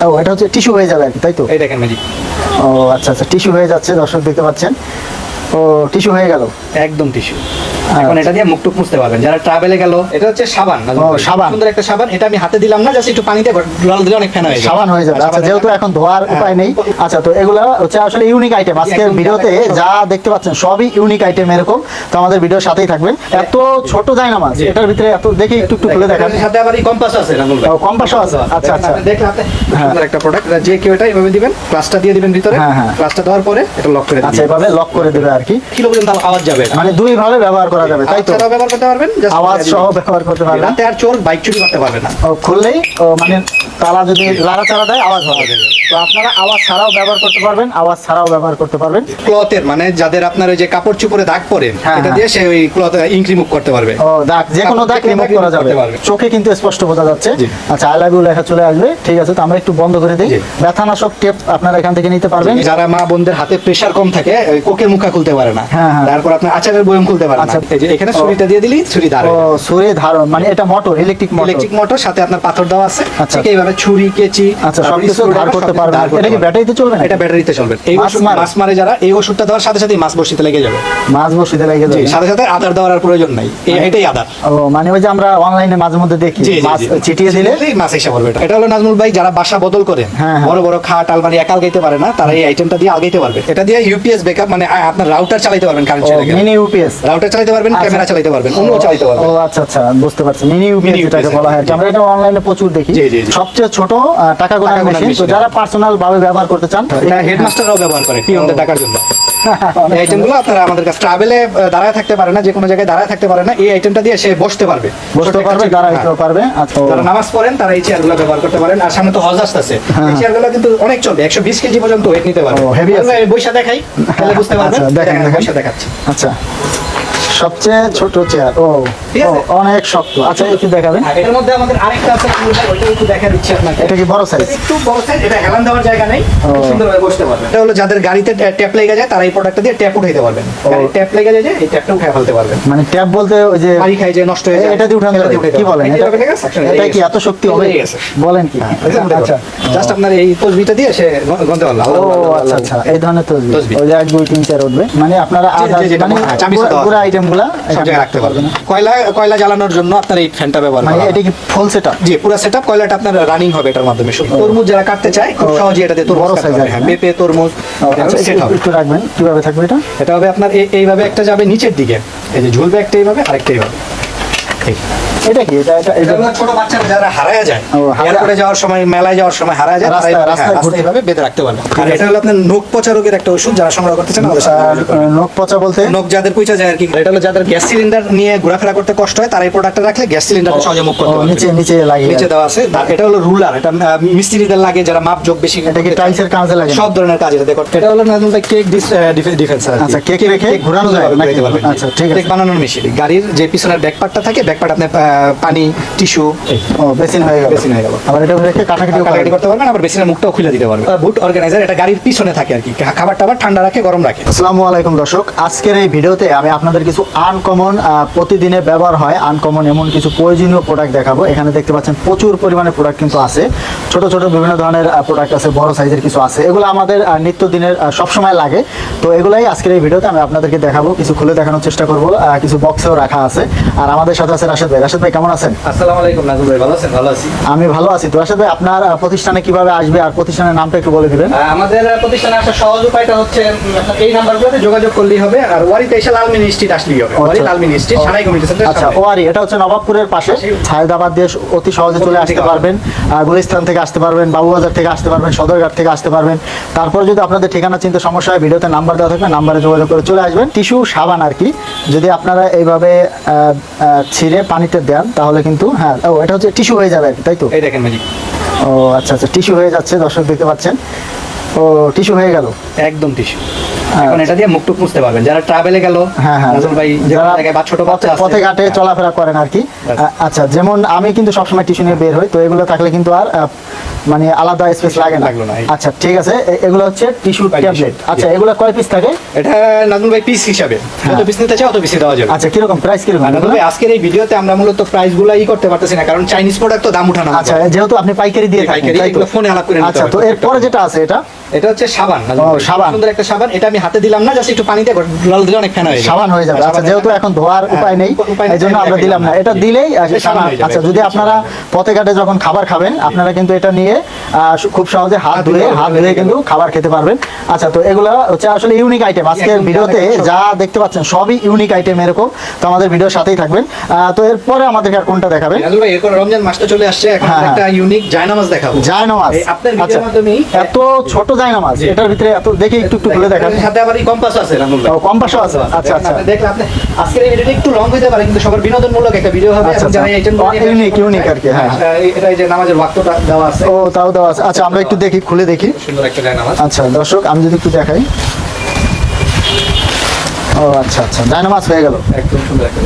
ও এটা হচ্ছে টিস্যু হয়ে যাবে তাই তো? এই দেখেন ম্যাজিক ও আচ্ছা আচ্ছা টিস্যু হয়ে যাচ্ছে দর্শক দেখতে পাচ্ছেন। ও টিস্যু হয়ে গেল? একদম টিস্যু এখন এটা দিয়ে মুখ টুক মুছতে পারবেন। যারা ট্রাভেলে গেল এটা হচ্ছে সাবান। সাবান। সুন্দর একটা সাবান এটা আমি হাতে দিলাম না জাস্ট একটু পানিতে জল দিলে অনেক ফেনা হয়ে সাবান হয়ে যাবে। আচ্ছা যেহেতু এখন ধোয়ার হ্যাঁ। উপায় নেই আচ্ছা তো এগুলো হচ্ছে আসলে ইউনিক আইটেম আজকের ভিডিওতে যা দেখতে পাচ্ছেন সবই ইউনিক আইটেম এরকম। তো আমাদের ভিডিওর সাথেই থাকবেন। এত ছোট যায় না মাছ এটার ভিতরে এত দেখি একটু একটু খুলে দেখান। সাথে আবার কম্পাস আছে ভাই। ও, আছে। আচ্ছা, আচ্ছা। দেখলে আপনি হ্যাঁ। সুন্দর একটা প্রোডাক্ট যে কেউ এটা এভাবে দিবেন ক্লাসটা দিয়ে দিবেন ভিতরে। হ্যাঁ, হ্যাঁ। ক্লাসটা দেওয়ার পরে এটা লক করে আচ্ছা এভাবে লক করে দেবে আর কি কিলো পর্যন্ত আওয়াজ যাবে। মানে দুই ভাবে ব্যবহার করা যাবে তাই তো? ব্যবহার করতে পারবেন আওয়াজ সহ ব্যবহার করতে পারবেন। রাতে আর চোর বাইক চুরি করতে পারবে না। খুললেই মানে তালা যদি চাড়া দেয় আওয়াজ হবে। তো আপনারা আওয়াজ ছাড়াও ব্যবহার করতে পারবেন আওয়াজ ছাড়াও ব্যবহার করতে পারবেন। ক্লথের মানে যাদের আপনার ওই যে কাপড় চুপড়ে দাগ পরে হ্যাঁ, এটা হ্যাঁ। দিয়ে সে ওই ক্লথ ইঙ্ক রিমুভ করতে পারবে। ও দাগ যে কোনো দাগ রিমুভ করা যাবে। চোখে কিন্তু স্পষ্ট বোঝা যাচ্ছে। আচ্ছা আই লাভ ইউ লেখা চলে আসবে। ঠিক আছে তো আমরা একটু বন্ধ করে দিই। ব্যথানাশক টেপ আপনারা এখান থেকে নিতে পারবেন। যারা মা বোনদের হাতে প্রেসার কম থাকে কোকের মুখা খুলতে পারে না। হ্যাঁ। তারপর আপনার আচারের বয়ম খুলতে পারে না। আচ্ছা। এই যে এখানে ছুরিটা দিয়ে দিলি ছুরি ও সুরে ধারণ মানে এটা motor electric motor electric motor সাথে আপনার পাথর দেওয়া আছে। আচ্ছা। এইভাবে ছুরি কেচি আচ্ছা তারপর সবকিছু ধার করতে এটা কি ব্যাটারিতে চলবে না এটা ব্যাটারিতে চলবে। এই ওষুধ মাছ মারে যারা এই ওষুধটা দেওয়ার সাথে সাথে মাছ বসিতে লেগে যাবে। মাছ বসিতে লাগে যাবে। সাথে সাথে আদার দেওয়ার আর প্রয়োজন নাই। এটাই আদার। ও মানে ওই যে আমরা অনলাইনে মাঝে মধ্যে দেখি জি, জি, মাছ জি। দিলে মাছ এসে পড়বে এটা। এটা হলো নাজমুল ভাই যারা বাসা বদল করে। বড় বড় খাট আলমারি একা আলগাইতে পারে না তারা এই আইটেমটা দিয়ে আলগাইতে পারবে। এটা দিয়ে ইউপিএস ব্যাকআপ মানে আপনার রাউটার চালাতে পারবেন কারেন্ট চলে গেলে মিনি ইউপিএস রাউটার চালাতে পারবেন আচ্ছা। ক্যামেরা চালাতে পারবেন অন্য চালাতে পারবেন। ও আচ্ছা আচ্ছা বুঝতে পারছি। মিনি ইউপিএস Mini যেটাকে বলা হয় আমরা এটা অনলাইনে প্রচুর দেখি। সবচেয়ে ছোট টাকা গোনার মেশিন তো যারা পার্সোনাল ভাবে ব্যবহার করতে চান? এটা হেডমাস্টাররাও ব্যবহার করে পিয়নদের টাকার জন্য। এই আইটেমগুলো আপনারা আমাদের কাছে ট্রাভেলে দাঁড়ায় থাকতে পারে না যে কোনো জায়গায় দাঁড়ায় থাকতে পারে না এই আইটেমটা দিয়ে সে বসতে পারবে। বসতে পারবে দাঁড়াইতেও হ্যাঁ। পারবে আচ্ছা যারা নামাজ পড়েন তারা এই চেয়ারগুলো ব্যবহার করতে পারেন আর সামনে তো হজ আসতেছে। এই চেয়ারগুলো কিন্তু অনেক চলবে একশো বিশ কেজি পর্যন্ত ওয়েট নিতে পারবে। heavy আছে। বৈশা দেখাই তাহলে বুঝতে পারবেন। আচ্ছা, দেখেন, দেখেন, দেখেন। বৈশা দেখাচ্ছি। আচ্ছা। সবচেয়ে ছোট চেয়ার ও অনেক শক্ত। আচ্ছা একটু দেখাবেন। এটার মধ্যে আমাদের আরেকটা আছে ওইটা একটু দেখা দিচ্ছি আপনাকে। এটা কি বড় সাইজ একটু বড় সাইজ এটা হেলান দেওয়ার জায়গা নেই। সুন্দরভাবে বসতে পারবেন। এটা হলো যাদের গাড়িতে ট্যাপ লেগে যায় তারা এই প্রোডাক্টটা দিয়ে ট্যাপ উঠাইতে পারবেন। ট্যাপ লেগে যায় যে এই ট্যাপটা উঠাই ফেলতে পারবেন। মানে ট্যাপ বলতে ওই যে পানি খাই যে নষ্ট হয়ে যায়। এটা দিয়ে উঠানো কি বলেন? এটা কি এত শক্তি হবে? বলেন কি? আচ্ছা। জাস্ট আপনার এই তসবিটা দিয়ে সে গন্ধে পারল। ও আচ্ছা আচ্ছা। এই ধরনের তসবি। ওই যে এক দুই তিন চার উঠবে। মানে আপনারা যেটা মানে হ্যাঁ, চাবির পুরো আইটেম গুলা সব জায়গায় রাখতে পারবেন। কয়লা কয়লা জ্বালানোর জন্য আপনার এই ফ্যানটা ব্যবহার মানে করা এটা কি ফুল সেটআপ জি পুরো সেটআপ কয়লাটা আপনার রানিং হবে এটার মাধ্যমে। শুধু তরমুজ যারা কাটতে চায় খুব সহজে এটা দিয়ে তরমুজ বড় কাটতে size হ্যাঁ? পেঁপে তরমুজ আচ্ছা সেট একটু- হবে। একটু রাখবেন কীভাবে থাকবে এটা? এটা হবে আপনার এইভাবে একটা যাবে নিচের দিকে। এই যে ঝুলবে একটা এইভাবে আরেকটা এইভাবে। এই। এটা কি? এটা এটা এটা এটা হলো ছোট বাচ্চারা যারা হারায় যায় এয়ারপোর্টে যাওয়ার সময় মেলায় যাওয়ার সময় হারায় যায় রাস্তায়- রাস্তায় ঘুরতে- রাস্তায় এইভাবে বেঁধে রাখতে পারবে। আর এটা হলো আপনার নোক পচা রোগের একটা ওষুধ যারা সংগ্রহ করতে চান আমাদের সাথে যোগাযোগ করবেন। নখ পচা বলতে? নোক যাদের পয়সা যায় আর কি। এটা হলো যাদের গ্যাস সিলিন্ডার নিয়ে ঘোরাফেরা করতে কষ্ট হয় তারা এই প্রোডাক্টটা রাখলে গ্যাস সিলিন্ডারটা সহজে মুখ করতে নিচে নিচে লাগিয়ে নিচে দেওয়া আছে। এটা হলো রুলার এটা মিস্ত্রিদের লাগে যারা মাপ যোগ বেশি এটা কি টাইলসের কাজে লাগে? সব ধরনের কাজ এটা এটা হলো কেক আচ্ছা, কেক রেখে ঘোরানো যায় নাকি? আচ্ছা, ঠিক আছে। কেক বানানোর মেশিন গাড়ির যে পিছনের ব্যাক পার্টটা থাকে ব্যাক পানি টিস্যু বেসিন হয়ে গেল। বেসিন হয়ে গেল। আবার এটা রেখে কাটাকাটি কাটাকাটি করতে পারবেন আবার বেসিনের মুখটাও খুলে দিতে পারবেন। বুট অর্গানাইজার এটা গাড়ির পিছনে থাকে আর কি। খাবার টাবার ঠান্ডা রাখে গরম রাখে। আসসালামু আলাইকুম দর্শক আজকের এই ভিডিওতে আমি আপনাদের কিছু আনকমন প্রতিদিনে ব্যবহার হয়। আনকমন এমন কিছু প্রয়োজনীয় প্রোডাক্ট দেখাবো। এখানে দেখতে পাচ্ছেন প্রচুর পরিমাণে প্রোডাক্ট কিন্তু আছে। ছোট ছোট বিভিন্ন ধরনের প্রোডাক্ট আছে বড় সাইজের কিছু আছে। এগুলো আমাদের আহ, নিত্যদিনের সবসময় লাগে। তো এগুলাই আজকের এই ভিডিওতে আমি আপনাদেরকে দেখাবো। কিছু খুলে দেখানোর চেষ্টা করব। কিছু বক্সেও রাখা আছে। আর আমাদের সাথে আছে রাশেদ ভাই। রাশেদ ভাই কেমন আছেন? আসসালামু আলাইকুম নাজমুল ভাই ভালো আছেন? ভালো আছি। আমি ভালো আছি। তো রাশেদ ভাই আপনার প্রতিষ্ঠানে কীভাবে আসবে আর প্রতিষ্ঠানের নামটা একটু বলে দিবেন? আমাদের প্রতিষ্ঠানে আসার সহজ উপায়টা হচ্ছে এই নাম্বারগুলোতে যোগাযোগ করলেই হবে আর ওয়ারিতে এসে লালমিনি স্ট্রিট আসলেই হবে। ওয়ারি লালমিনি স্ট্রিট সারাই কমিটি সেন্টার আচ্ছা ওয়ারি এটা হচ্ছে নবাবপুরের পাশে। হায়দ্রাবাদ দিয়ে অতি সহজে চলে আসতে পারবেন। আহ, গুলিস্তান থেকে আসতে পারবেন বাবুবাজার থেকে আসতে পারবেন সদরঘাট থেকে আসতে পারবেন। তারপর যদি আপনাদের ঠিকানা চিনতে সমস্যা হয় ভিডিওতে নাম্বার দেওয়া থাকবে নাম্বারে যোগাযোগ করে চলে আসবেন। টিস্যু সাবান আর কি। যদি আপনারা এইভাবে ছিঁড়ে পানিতে দেন তাহলে কিন্তু হ্যাঁ ও এটা হচ্ছে টিস্যু হয়ে যাবে আর কি তাই তো? এই দেখেন ম্যাজিক ও আচ্ছা আচ্ছা টিস্যু হয়ে যাচ্ছে দর্শক দেখতে পাচ্ছেন। ও টিস্যু হয়ে গেল। একদম টিস্যু। এখন এটা দিয়ে মুখ টুক মুছতে পারবেন। যারা ট্রাভেলে গেল হ্যাঁ হ্যাঁ। ভাই ছোট বাচ্চা পথে- ঘাটে চলাফেরা করেন আর কি। আচ্ছা যেমন আমি কিন্তু সবসময় টিস্যু নিয়ে বের হই তো এগুলো থাকলে কিন্তু আর মানে আলাদা স্পেস লাগে না। আচ্ছা ঠিক আছে। এগুলো হচ্ছে টিস্যু ট্যাবলেট আচ্ছা এগুলো কয় পিস থাকে? এটা নাজমুল ভাই পিস হিসাবে। হ্যাঁ। পিস নিতে চাই অত পিস দেওয়া যাবে। আচ্ছা কীরকম? প্রাইস কীরকম? নাজমুল ভাই আজকের এই ভিডিওতে আমরা মূলত প্রাইসগুলো ই করতে পারতেছি না কারণ চাইনিজ প্রোডাক্ট তো দাম উঠানো আচ্ছা যেহেতু আপনি পাইকারি দিয়ে থাকেন তাই ফোনে আলাপ করে আচ্ছা তো এরপরে যেটা আছে এটা? এটা হচ্ছে সাবান সাবান। সুন্দর একটা সাবান। এটা আমি হাতে দিলাম না জাস্ট একটু পানিতে লাল দিলে অনেক ফেনা হয়ে যাবে। সাবান হয়ে যাবে। আচ্ছা যেহেতু এখন ধোয়ার হ্যাঁ, উপায় নেই এই জন্য আমরা দিলাম না। এটা দিলেই সাবান সাবান- হয়ে যাবে, আচ্ছা যদি আপনারা পথে ঘাটে যখন খাবার খাবেন আপনারা কিন্তু এটা নিয়ে খুব সহজে হাত ধুয়ে হাত ধুয়ে কিন্তু খাবার খেতে পারবেন। আচ্ছা তো এগুলো হচ্ছে আসলে ইউনিক আইটেম আজকের ভিডিওতে যা দেখতে পাচ্ছেন সবই ইউনিক আইটেম এরকম। তো আমাদের ভিডিওর সাথেই থাকবেন। আহ, তো এরপরে আমাদেরকে আর কোনটা দেখাবেন এরপর রমজান মাসটা চলে আসছে। এখন হ্যাঁ, একটা ইউনিক জায়নামাজ দেখাবো। জায়নামাজ আপনার ভিডিওর আচ্ছা মাধ্যমেই এত ছোট জায়নামাজ এটার ভিতরে এত দেখে একটু একটু খুলে এর সাথে আবার এই কম্পাস আছে ও, কম্পাসও আছে? আচ্ছা আচ্ছা। আপনি দেখলে আপনি আজকের এই ভিডিওটা একটু লং হতে পারে কিন্তু সবার বিনোদনমূলক একটা ভিডিও হবে আচ্ছা, যারা আচ্ছা। এই আইটেম Unique, unique আর কি, হ্যাঁ, এটা যে নামাজের ওয়াক্তটা দেওয়া আছে। ও তাও দেওয়া আছে। আচ্ছা আমরা একটু দেখি খুলে দেখি। সুন্দর একটা জায়নামাজ আচ্ছা দর্শক আমি যদি একটু দেখাই। ও আচ্ছা আচ্ছা জায়নামাজ হয়ে গেল। একদম সুন্দর একটা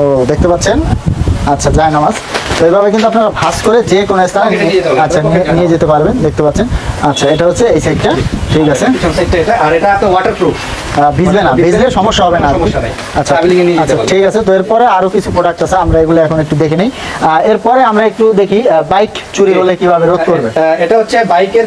ও দেখতে পাচ্ছেন? আচ্ছা জায়নামাজ তো এইভাবে কিন্তু আপনারা ভাঁজ করে যে কোনো স্থানে আচ্ছা নিয়ে যেতে পারবেন দেখতে পাচ্ছেন? আচ্ছা এটা হচ্ছে এই সাইডটা ঠিক আছে? পিছন সাইডটা এটা আর এটা আপনার ওয়াটারপ্রুফ আহ, ভিজবে না ভিজলে সমস্যা হবে না। আচ্ছা আচ্ছা ঠিক আছে তো এরপরে আরও কিছু প্রোডাক্ট আছে আমরা এগুলো এখন একটু দেখে নিই। এরপরে আমরা একটু দেখি বাইক চুরি হলে কীভাবে রোধ করবে। এটা হচ্ছে বাইকের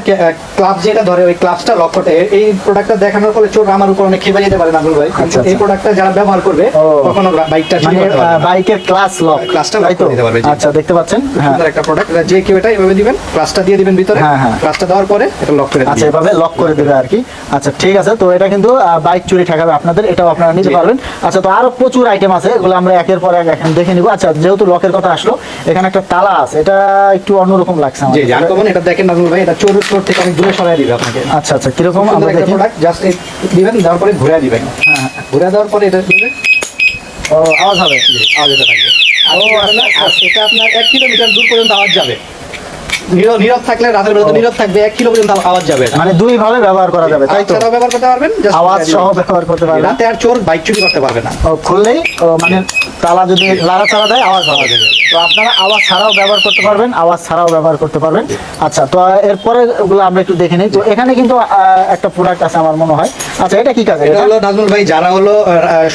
ক্লাব যেটা ধরে ওই ক্লাবটা লক করতে। এই- এই প্রোডাক্টটা দেখানোর ফলে চোর আমার উপর অনেক খেপে যেতে পারে নাজুল ভাই। আচ্ছা, এই আচ্ছা। প্রোডাক্টটা যারা ব্যবহার করবে। কখনো বাইকটা মানে বাইকের ক্লাস লক ক্লাসটা তাই করে দিতে পারবে, আচ্ছা দেখতে পাচ্ছেন? হ্যাঁ। সুন্দর একটা প্রোডাক্ট যে কেউ এটা এভাবে দিবেন ক্লাসটা দিয়ে দিবেন ভিতরে। হ্যাঁ, হ্যাঁ। ক্লাসটা দেওয়ার পরে এটা লক করে আচ্ছা এভাবে লক করে দেবে আর কি। আচ্ছা ঠিক আছে তো এটা কিন্তু বাইক চুরি ঠেকাবে আপনাদের এটাও আপনারা নিতে পারবেন। আচ্ছা তো আরও প্রচুর আইটেম আছে এগুলো আমরা একের পর এক এখন দেখে নিব। আচ্ছা যেহেতু লকের কথা আসলো এখানে একটা তালা আছে এটা একটু অন্যরকম লাগছে জি আমাদের জি এটা দেখেন নাজুল ভাই এটা চোর চোর থেকে অনেক দূরে সরাই দিবে আপনাকে। আচ্ছা আচ্ছা কীরকম আমরা দেখি? জাস্ট দিবেন দেওয়ার পরে ঘুরে দিবেন। হ্যাঁ ঘুরে দেওয়ার পরে এটা দিবেন। ও আওয়াজ হবে। আওয়াজ এটা থাকবে আর এটা আপনার এক কিলোমিটার দূর পর্যন্ত আওয়াজ যাবে। নীরব নীরব থাকলে রাতের বেলা তো নীরব থাকবে এক কিলো পর্যন্ত আওয়াজ যাবে। মানে দুই ভাবে ব্যবহার করা যাবে তাই তো? ব্যবহার করতে পারবেন? আওয়াজ সহ ব্যবহার করতে পারবেন। রাতে আর চোর বাইক চুরি করতে পারবে না। খুললেই মানে তালা যদি লাড়া চালা দেয় আওয়াজ হবে তো আপনারা আওয়াজ ছাড়াও ব্যবহার করতে পারবেন আওয়াজ ছাড়াও ব্যবহার করতে পারবেন। আচ্ছা তো এরপরে ওগুলো আমরা একটু দেখে নিই। তো এখানে কিন্তু একটা প্রোডাক্ট আছে আমার মনে হয়। আচ্ছা এটা কি কাজ? এটা হলো নাজমুল ভাই যারা হলো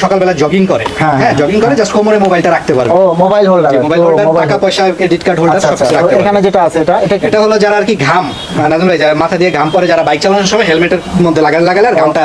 সকালবেলা জগিং করে। হ্যাঁ, হ্যাঁ জগিং করে জাস্ট কোমরে মোবাইলটা রাখতে পারবে। ও মোবাইল হোল্ডার মোবাইল হোল্ডার টাকা পয়সা ক্রেডিট কার্ড হোল্ডার সব রাখতে এখানে যেটা আছে এটা? এটা হলো যারা আর কি ঘাম ভাই যারা মাথা দিয়ে ঘাম পরে যারা বাইক চালানোর সময় হেলমেটের মধ্যে লাগালে লাগালে আর ঘামটা।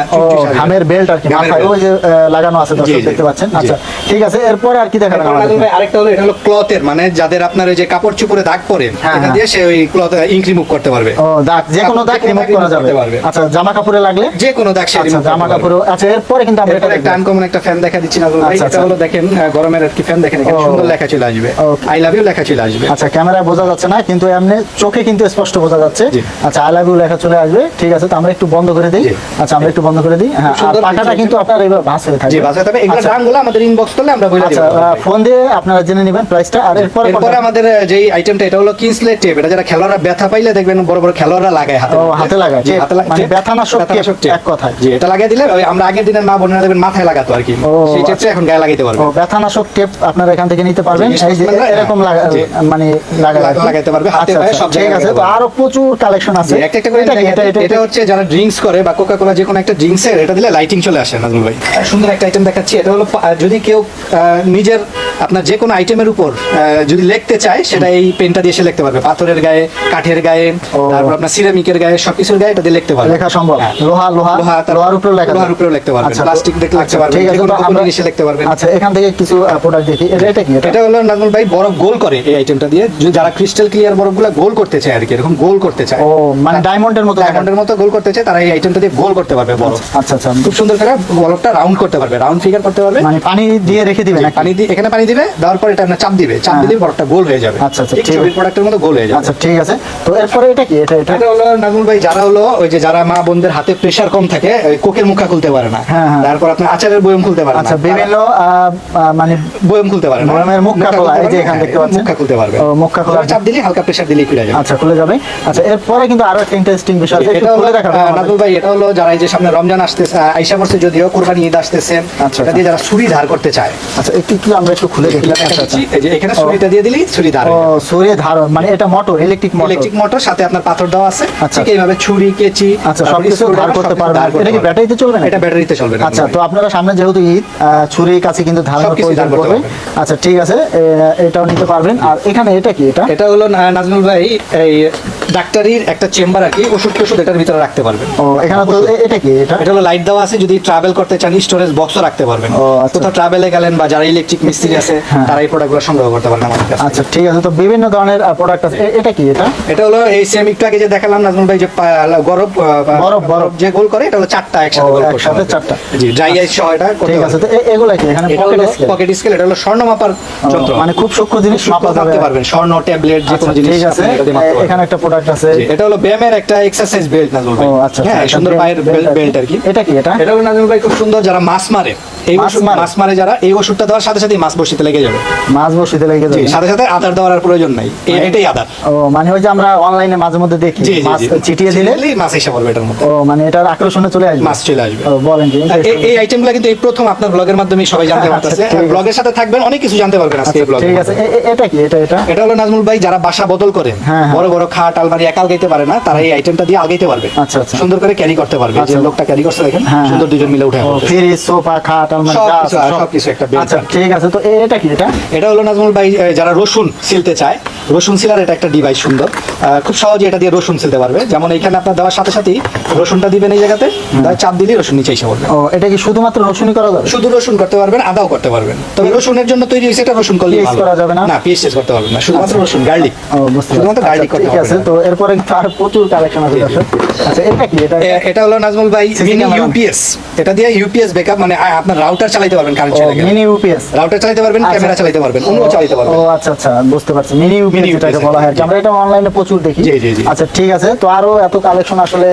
ঘামের বেল্ট আর কি মাথায় ওই যে লাগানো আছে দর্শক দেখতে পাচ্ছেন। আচ্ছা ঠিক আছে এরপরে আর কি দেখাবেন ভাই আরেকটা হলো এটা হলো ক্লথের মানে যাদের আপনার ওই যে কাপড় চুপড়ে দাগ পরে হ্যাঁ, এটা হ্যাঁ। দিয়ে সে ওই ক্লথ ইঙ্ক রিমুভ করতে পারবে। ও দাগ যে কোনো দাগ রিমুভ করা যাবে। আচ্ছা জামা কাপড়ে লাগলে? যে কোনো দাগ সে আচ্ছা remove জামা। কাপড়ে আচ্ছা এরপরে কিন্তু আমরা এটা একটা আনকমন একটা ফ্যান দেখা দিচ্ছি নাজমুল ভাই আচ্ছা, এটা আচ্ছা। হলো দেখেন গরমের আর কি ফ্যান দেখেন এখানে সুন্দর লেখা চলে আসবে. আই লাভ ইউ লেখা চলে আসবে। আচ্ছা ক্যামেরায় বোঝা যাচ্ছে না কিন্তু এমনি চোখে কিন্তু স্পষ্ট বোঝা যাচ্ছে। আচ্ছা আই লাভ ইউ লেখা চলে আসবে। ঠিক আছে তো আমরা একটু বন্ধ করে দিই। আচ্ছা আমরা একটু বন্ধ করে দিই। হ্যাঁ আর পাখাটা কিন্তু আপনার এবার ভাঁজ হয়ে জি থাকবে। বাসায় তবে এগুলো আচ্ছা, দামগুলো আমাদের ইনবক্স করলে আমরা বলে আচ্ছা দেব। ফোন দিয়ে আপনারা জেনে নেবেন প্রাইসটা আর এরপরে এরপরে? আমাদের যে আইটেমটা এটা হলো কিনসলেট টেপ এটা যারা খেলোয়াড়রা ব্যথা পাইলে দেখবেন বড় বড় খেলোয়াড়রা লাগায় হাতে। হাতে লাগায়, জি, হাতে লাগায়। মানে ব্যথানাশক tape, ব্যথানাশক এক কথায়। জি এটা লাগিয়ে দিলে আমরা আগের দিনের মা বোনেরা দেখবেন মাথায় লাগাতো আর কি। সেই টেপটা এখন গায়ে লাগাইতে পারবে। ও ব্যথানাশক টেপ আপনারা এখান থেকে নিতে পারবেন। যে এরকম লাগা- মানে লাগা- লাগা- লাগাইতে পারবে, হাতে আচ্ছা, পায়ে আচ্ছা, সব ঠিক আছে তো আরও প্রচুর কালেকশন আছে একটা একটা করে এটা কি? এটা এটা- এটা- এটা হচ্ছে যারা ড্রিঙ্কস করে বা কোকা কোলা যে কোনো একটা ড্রিঙ্কস এর এটা দিলে লাইটিং চলে আসে নাজমুল ভাই সুন্দর একটা আইটেম দেখাচ্ছি এটা হলো যদি কেউ নিজের আপনার যে কোনো আইটেমের উপর যদি লিখতে চায় সেটা এই পেনটা দিয়ে সে লিখতে পারবে পাথরের গায়ে কাঠের গায়ে তারপর আপনার সিরামিকের গায়ে সবকিছুর গায়ে এটা দিয়ে লিখতে পারবে লেখা সম্ভব হ্যাঁ। লোহা লোহা লোহার উপরে লেখা লোহার যাবে। উপরেও লিখতে। আচ্ছা, প্লাস্টিক দেখলে লিখতে পারবেন। ঠিক আছে আমরা জিনিসে লিখতে পারবেন। আচ্ছা এখান থেকে কিছু প্রোডাক্ট দেখি এটা কি এটা এটা হলো নাজমুল ভাই বরফ গোল করে এই আইটেমটা দিয়ে যারা ক্রিস্টাল ক্লিয়ার বরফগুলো গোল করতে চায় আর কি এরকম গোল করতে চায়। ও মানে ডায়মন্ডের মতো ডায়মন্ডের মতো গোল করতে চায় তারা এই আইটেমটা দিয়ে গোল করতে পারবে বরফ আচ্ছা আচ্ছা খুব সুন্দর করে বরফটা রাউন্ড করতে পারবে রাউন্ড ফিগার করতে পারবে। মানে পানি দিয়ে রেখে দিবেন নাকি? পানি দিয়ে এখানে পানি দিবে দেওয়ার পর এটা আপনার চাপ দিবে চাপ হ্যাঁ। দিলে বরফটা গোল হয়ে যাবে। আচ্ছা, আচ্ছা, ঠিক প্রোডাক্টের মতো গোল হয়ে যাবে। আচ্ছা ঠিক আছে। তো এরপরে এটা কি? এটা এটা? হলো নাজমুল ভাই যারা হলো ওই যে যারা মা বোনদের হাতে প্রেসার কম থাকে ওই কোকের মুখা খুলতে পারে না। হ্যাঁ, হ্যাঁ। তারপর আপনার আচারের বয়ম খুলতে পারে না। আচ্ছা বিভিন্ন মানে বয়ম খুলতে পারে না। বয়মের মুখা খোলা, এই যে এখানে দেখতে পাচ্ছেন। মুখা খুলতে পারবে। ও, মুখা খোলা। চাপ দিলে হালকা প্রেসার দিলে খুলে যাবে। আচ্ছা খুলে যাবে। আচ্ছা এরপরে কিন্তু আরও একটা ইন্টারেস্টিং বিষয় আছে এটা খুলে নাদুল ভাই এটা হলো যারা এই যে সামনে রমজান আসতেছে আহ, আইসা পড়ছে যদিও কোরবানি ঈদ আসতেছে আচ্ছা, দিয়ে যারা ছুরি ধার করতে চায়। আচ্ছা একটু একটু আমরা একটু খুলে দেখি। আচ্ছা আচ্ছা। এই যে এখানে ছুরিটা দিয়ে দিলেই ছুরি ধার ও সূর্য ধারণ মানে এটা motor electric motor electric motor সাথে আপনার পাথর দেওয়া আছে। আচ্ছা। ঠিক এইভাবে ছুরি কেচি আচ্ছা সবকিছু screwdriver ধার করতে ধার করতে এটা কি ব্যাটারিতে চলবে না এটা ব্যাটারিতে চলবে না আচ্ছা তো আপনারা সামনে যেহেতু ঈদ আহ, ছুরি কাছে কিন্তু ধারণের সবকিছু ধার করতে পারবেন। আচ্ছা ঠিক আছে এটাও নিতে পারবেন। আর এখানে এটা কি এটা? এটা হলো নাজমুল ভাই এই ডাক্তারির একটা চেম্বার আর কি ওষুধ টষুধ এটার ভিতরে রাখতে পারবেন। ও এখানে তো এটা কি? এটা? এটা হলো লাইট দেওয়া আছে যদি ট্রাভেল করতে চান স্টোরেজ বক্সও রাখতে পারবেন। আচ্ছা। কোথাও ট্রাভেলে গেলেন বা যারা ইলেকট্রিক মিস্ত্রি আছে হ্যাঁ। তারা এই প্রোডাক্টগুলো সংগ্রহ করতে পারবেন আমাদের কাছে আচ্ছা ঠিক আছে। তো বিভিন্ন ধরনের প্রোডাক্ট আছে। এটা কি এটা? এটা হলো এই সেম একটু আগে যে দেখালাম নাজমুল ভাই যে গরব বরফ, বরফ। যে গোল করে এটা হলো চারটা একসাথে গোল একসাথে হবে। চারটা। জি ড্রাই আইস সহ এটা ঠিক আছে। তো এগুলা কি? এখানে পকেট স্কেল পকেট স্কেল এটা হলো স্বর্ণ মাপার যন্ত্র। মানে খুব সূক্ষ্ম জিনিস মাপা যাবে। পারবেন। স্বর্ণ ট্যাবলেট যে কোনো জিনিস। ঠিক আছে। এখানে একটা প্রোডাক্ট আছে। এটা হলো ব্যায়ামের একটা এক্সারসাইজ বেল্ট নাজমুল ভাই। আচ্ছা হ্যাঁ আচ্ছা, সুন্দর পায়ের বেল্ট আর কি। এটা কি এটা? এটা নাজমুল ভাই খুব সুন্দর যারা মাছ মারে এই মাছ ওষুধ মারে? মাছ মারে যারা এই ওষুধটা দেওয়ার সাথে সাথে মাছ বসিতে লেগে যাবে। মাছ বসিতে লেগে যাবে। সাথে সাথে আদার দেওয়ার আর প্রয়োজন নাই। এটাই আদার। ও মানে ওই যে আমরা অনলাইনে মাঝে মধ্যে দেখি মাছ চিটিয়ে দিলে? মাছ এসে পড়বে এটার মধ্যে। ও মানে এটার আকর্ষণে চলে আসবে। মাছ চলে আসবে। বলেন এই- আইটেমগুলো কিন্তু এই প্রথম আপনার ব্লগের মাধ্যমে সবাই জানতে আচ্ছা, পারতেছে। ব্লগের সাথে থাকবেন অনেক কিছু জানতে পারবেন আজকে এই আচ্ছা, ব্লগে ঠিক আছে। এটা কি? এটা এটা? এটা হলো নাজমুল ভাই যারা বাসা বদল করেন হ্যাঁ, হ্যাঁ। বড় বড় খাট আলমারি একা আলগাইতে পারে না তারা এই আইটেমটা দিয়ে আলগাইতে পারবে। আচ্ছা, আচ্ছা। সুন্দর করে ক্যারি করতে পারবে। যে। লোকটা ক্যারি করছে দেখেন হ্যাঁ, সুন্দর। দুজন মিলে উঠে ফ্রিজ সোফা খাট আলমারি যা আছে, আর সব- সব কিছু একটা belt আচ্ছা ঠিক আছে তো এটা কি এটা? এটা হলো নাজমুল ভাই যারা রসুন সিলতে চায় রসুন সিলার এটা একটা ডিভাইস সুন্দর। খুব সহজে এটা দিয়ে রসুন সিলতে পারবে। যেমন এখানে আপনার দেওয়ার সাথে সাথেই রসুনটা দিবেন এই জায়গাতে তার চাপ দিলেই রসুন নিচে এসে পড়বে। ও এটা কি শুধুমাত্র রসুনই করা যাবে? শুধু রসুন করতে পারবেন আদাও করতে পারবেন। তবে রসুনের জন্য তৈরি হয়েছে এটা রসুন করলে করা যাবে না? না পিএস করতে পারবেন না শুধুমাত্র রসুন গার্লিক শুধুমাত্র গার্লিক আচ্ছা, করতে ঠিক আছে তো এরপরে প্রচুর কালেকশন আছে আচ্ছা এটা কি এটা? এটা হলো নাজমুল ভাই CC camera। ইউপিএস এটা দিয়ে ইউপিএস ব্যাকআপ মানে আপনার রাউটার চালাতে পারবেন কারেন্ট চলে গেলে। মিনি ইউপিএস রাউটার চালাতে পারবেন ক্যামেরা চালাতে পারবেন অন্য চালাতে পারবেন। ও আচ্ছা আচ্ছা বুঝতে পারছি। মিনি ইউপিএস যেটাকে বলা হয়। আমরা এটা অনলাইনে প্রচুর দেখি। জি, জি, জি। আচ্ছা ঠিক আছে। তো আরও এত কালেকশন আসলে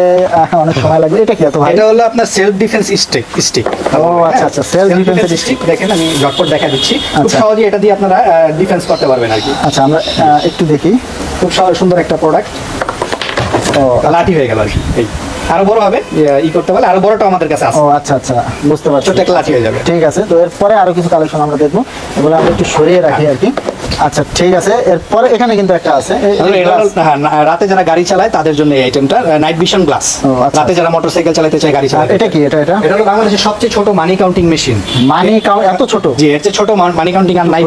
অনেক সময় লাগবে। এটা কি এত ভাই? এটা হলো আপনার সেলফ ডিফেন্স স্টিক স্টিক ও, আচ্ছা, আচ্ছা, সেলফ defense স্টিক দেখেন আমি ঝটপট দেখা দিচ্ছি। খুব আচ্ছা। সহজে এটা দিয়ে আপনারা ডিফেন্স করতে পারবেন আর কি। আচ্ছা আমরা একটু দেখি। খুব সুন্দর একটা প্রোডাক্ট ও। লাঠি হয়ে গেল আর কি এই। আরও বড় হবে ই করতে পারলে আরও বড়টা আমাদের কাছে আছে। ও আচ্ছা আচ্ছা। বুঝতে পারছি। ছোট লাঠি হয়ে যাবে। ঠিক আছে তো এরপরে আরও কিছু কালেকশন আমরা দেখব। এগুলো আমরা একটু সরিয়ে রাখি আর কি। আচ্ছা ঠিক আছে। এরপরে এখানে কিন্তু একটা আছে। হ্যাঁ, রাতে যারা গাড়ি চালায় তাদের জন্য এই আইটেমটা নাইট ভিশন গ্লাস রাতে যারা মোটরসাইকেল চালাতে চায় গাড়ি চালাতে এটা কি? এটা এটা? এটা হলো বাংলাদেশের সবচেয়ে ছোট মানি কাউন্টিং মেশিন মানি কাউ- এত ছোট? জি এর চেয়ে ছোট মানি কাউন্টিং আর নাই।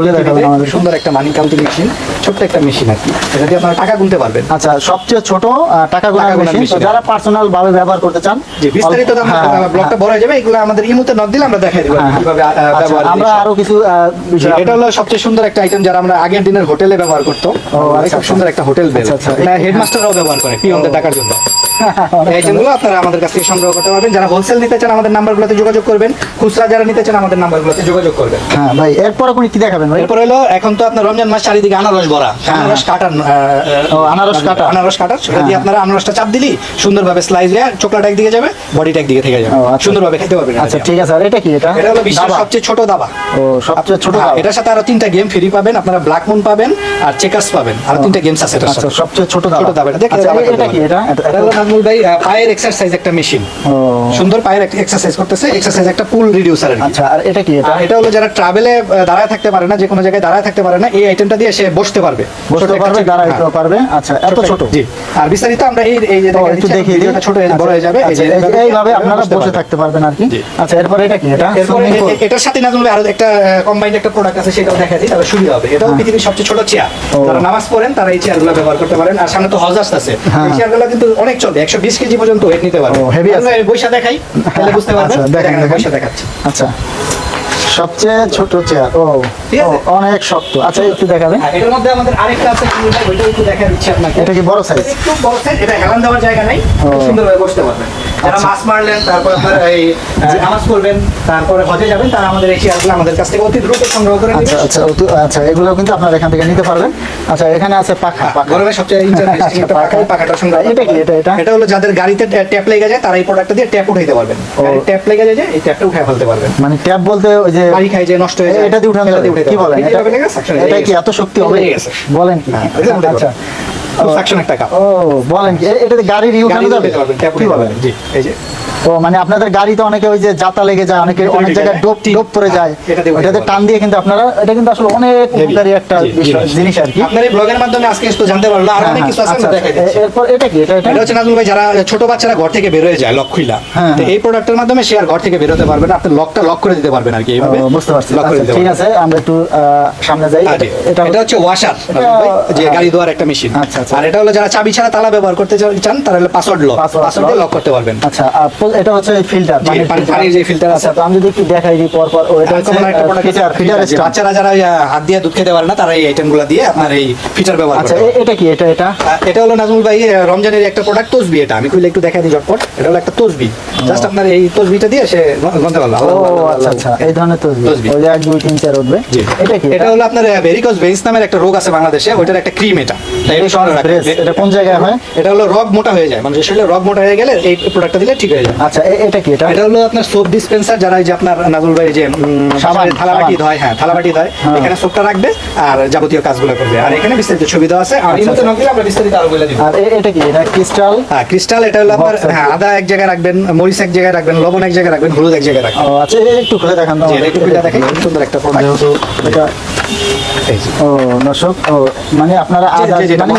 সুন্দর একটা মানি কাউন্টিং মেশিন ছোট্ট একটা মেশিন আর কি। এটা দিয়ে আপনারা টাকা গুনতে পারবেন। আচ্ছা সবচেয়ে ছোট টাকা গোনার মেশিন যারা পার্সোনাল ভাবে ব্যবহার করতে চান জি বিস্তারিত অল্প- হ্যাঁ, ব্লগটা হ্যাঁ, বড় হয়ে যাবে এগুলো আমাদের ইমুতে নক দিলে আমরা দেখাই দেবো হ্যাঁ, হ্যাঁ। কীভাবে আহ, ব্যবহার আমরা আরও কিছু আহ, জি, বিষয় এটা হলো সবচেয়ে সুন্দর একটা আইটেম যারা আমরা আগের দিনের হোটেলে ব্যবহার করতো। খুব সুন্দর একটা হোটেল বেল। এটা হেডমাস্টাররাও ব্যবহার করে পিয়নদের টাকার জন্য। আইটেমগুলো আপনারা আমাদের কাছ থেকে সংগ্রহ করতে পারবেন। যারা হোলসেল নিতে চান আমাদের নাম্বারগুলোতে যোগাযোগ করবেন। খুচরা যারা নিতে চান আমাদের নাম্বারগুলোতে যোগাযোগ করবেন। হ্যাঁ ভাই এরপরে কোন কি দেখাবেন ভাই? এরপর হলো এখন তো আপনার রমজান মাস চারিদিকে আনারস ভরা। আনারস কাটার আনারস কাটা। আনারস কাটার। সেটা দিয়ে হ্যাঁ। আপনারা আনারসটা চাপ দিলি সুন্দরভাবে স্লাইস চকলেট একদিকে যাবে বডিটা একদিকে থেকে যাবে। আচ্ছা। সুন্দরভাবে খেতে পারবেন আচ্ছা ঠিক আছে। আর এটা কি? এটা এটা হলো বিশ্বের সবচেয়ে ছোট দাবা। ও সবচেয়ে ছোট দাবা। এটার সাথে আরও তিনটা গেম ফ্রি পাবেন আপনারা ব্ল্যাক মুন পাবেন আর চেকার্স পাবেন। আর তিনটা গেমস আছে এটার আচ্ছা সাথে। সবচেয়ে ছোট দাবা। ছোট দাবা। এটা দিয়ে আচ্ছা, দাবা এ- করতে এটা কি? এটা এটা- এটা হলো নাজমুল ভাই পায়ের এক্সারসাইজ একটা মেশিন সুন্দর পায়ের এক্সারসাইজ করতেছে। এক্সারসাইজ একটা পুল রিডিউসার আর আচ্ছা আর এটা কি এটা? এটা হলো যারা ট্রাভেলে দাঁড়ায় থাকতে পারে না যে কোনো জায়গায় দাঁড়ায় থাকতে পারে না এই আইটেমটা দিয়ে সে বসতে পারবে। বসতে পারবে দাঁড়াইতেও হ্যাঁ, পারবে। আচ্ছা এত ছোট জি। আর বিস্তারিত আমরা এই এই যে দেখিয়ে দিই। ছোট বড় হয়ে যাবে। এই যে এই- এইভাবে এইভাবে আপনারা বসে থাকতে পারবেন আর কি। আচ্ছা এরপরে এটা কি? এটা এরপরে Swimming pool? এ- এটার সাথে না আরও একটা কম্বাইন্ড একটা প্রোডাক্ট আছে সেটাও দেখা দিই তাহলে সুবিধা হবে। এটাও পৃথিবীর সবচেয়ে ছোট চেয়ার যারা নামাজ পড়েন তারা এই চেয়ারগুলো ব্যবহার করতে পারেন। আর সামনে তো হজ আসতেছে। হ্যাঁ। এই চেয়ারগুলো কিন্তু অনেক চলবে একশো বিশ কেজি পর্যন্ত ওয়েট নিতে পারবে হেভি আছে। বৈশা দেখাই তাহলে বুঝতে পারবেন। দেখেন, দেখেন, দেখেন। বৈশা দেখাচ্ছি। আচ্ছা। সবচেয়ে ছোট চেয়ার ও অনেক শক্ত। আচ্ছা একটু দেখাবেন। হ্যাঁ, এটার মধ্যে আমাদের আরেকটা আছে ওইটা একটু দেখা দিচ্ছি আপনাকে। এটা কি বড় সাইজ একটু বড় সাইজ এটা হেলান দেওয়ার জায়গা নাই। সুন্দরভাবে বসতে পারবেন। যারা আচ্ছা। মাছ মারলেন তারপর আপনার এই নামাজ করবেন তারপরে হজে যাবেন তারা আমাদের এই চেয়ারগুলো আমাদের কাছ থেকে অতি দ্রুত সংগ্রহ করে আচ্ছা আচ্ছা আচ্ছা এগুলো কিন্তু আপনারা এখান থেকে নিতে পারবেন। আচ্ছা এখানে আছে পাখা। গরমের সবচেয়ে ইন্টারেস্টিং একটা পাখা পাখাটা সংগ্রহ এটা কি এটা এটা? এটা হলো যাদের গাড়িতে ট্যাপ লেগে যায় তারা এই প্রোডাক্টটা দিয়ে ট্যাপ উঠাইতে পারবেন। ট্যাপ লেগে যায় যে এই ট্যাপটা উঠায় ফেলতে পারবেন। মানে ট্যাপ বলতে ওই যে বাড়ি খাই যে নষ্ট হয়ে যায় এটা দিয়ে উঠানো কি বলেন। এটা কি এত শক্তি হবে? গেছে। বলেন। কি হ্যাঁ, আচ্ছা। সাকশন একটা কাপ ও বলেন কি এ- এটাতে গাড়ি রিউ যাবে? কি বলেন? জি এই যে। ও মানে আপনাদের গাড়িতে অনেকে ওই যে জাতা লেগে যায় অনেকে অনেক জায়গায় ডোপ ডোপ পড়ে যায়। হ্যাঁ, এটা দিয়ে ওটাতে বলতে টান দিয়ে কিন্তু আপনারা এটা কিন্তু আসলে অনেক উপকারী একটা। জিনিস আর কি। আপনার এই ব্লগের মাধ্যমে আজকে একটু জানতে পারল আর হ্যাঁ, অনেক হ্যাঁ, কিছু আছে আচ্ছা, দেখাই আচ্ছা, এরপর এটা কি এটা এটা? হচ্ছে নাজমুল ভাই যারা ছোট বাচ্চারা ঘর থেকে বেরোয় যায় লক খুইলা হ্যাঁ, তো হ্যাঁ। এই প্রোডাক্টের মাধ্যমে সে আর ঘর থেকে বেরোতে পারবে না আপনি লকটা লক করে দিতে পারবেন আর কি এইভাবে বুঝতে পারছি। আচ্ছা, ঠিক আছে আমরা একটু আহ, সামনে যাই। এটা এটা হচ্ছে ওয়াশার যে হ্যাঁ। গাড়ি ধোয়ার একটা মেশিন আচ্ছা। আর এটা হলো যারা চাবি ছাড়া তালা ব্যবহার করতে চান তারা হলো পাসওয়ার্ড লক পাসওয়ার্ড লক করতে পারবেন। আচ্ছা এটা হচ্ছে ফিল্টার পানির যে filter আছে। আচ্ছা তো আমি যদি একটু দেখাই পর পর এটা হচ্ছে একটা আছে, বাচ্চারা যারা হাত দিয়ে দুধ খেতে পারে না তারা এই আইটেমগুলো দিয়ে আপনার এই ফিচার ব্যবহার আচ্ছা এটা কি? এটা এটা? এটা হলো নাজমুল ভাই রমজানের একটা প্রোডাক্ট তসবি এটা। আমি খুলে একটু দেখাই দিই ঝটপট। এটা হলো একটা তসবি। জাস্ট আপনার এই তসবিটা দিয়ে সে গন্ধে পারল আচ্ছা আচ্ছা এই ধরনের তসবি। ওই এক দুই তিন চার উঠবে। এটা কি? এটা হলো আপনার ভেরিকস ভেইন্স নামের একটা রোগ আছে বাংলাদেশে। ওইটার একটা ক্রিম এটা। এটা শহরে এটা কোন জায়গায় হয়? এটা হলো রগ মোটা হয়ে যায়। মানে শরীরে রগ মোটা হয়ে গেলে এই প্রোডাক্টটা দিলে ঠিক হয়ে যায়। আচ্ছা এটা কি? এটা এটা হলো আপনার সোপ ডিসপেন্সার যারা এই যে আপনার নাজুল ভাই যে সাবান, থালা ধয় হ্যাঁ থালা ধয়। এখানে সোপটা রাখবে আর যাবতীয় কাজগুলো করবে। আর এখানে বিস্তারিত ছবি দেওয়া আছে। আর এই মতো নকলে আমরা বিস্তারিত আরও বলে দিব। আর এটা কি? এটা ক্রিস্টাল হ্যাঁ ক্রিস্টাল এটা হলো আপনার। হ্যাঁ আদা এক জায়গায় রাখবেন মরিচ এক জায়গায় রাখবেন লবণ এক জায়গায় রাখবেন হলুদ এক জায়গায় রাখবেন। আচ্ছা একটু খুলে দেখান। তো জি, আমাদের। এটা একটু খুলে দেখাই, সুন্দর একটা। এটা। ও দর্শক ও মানে আপনারা জি, আদা জি, জি, মানে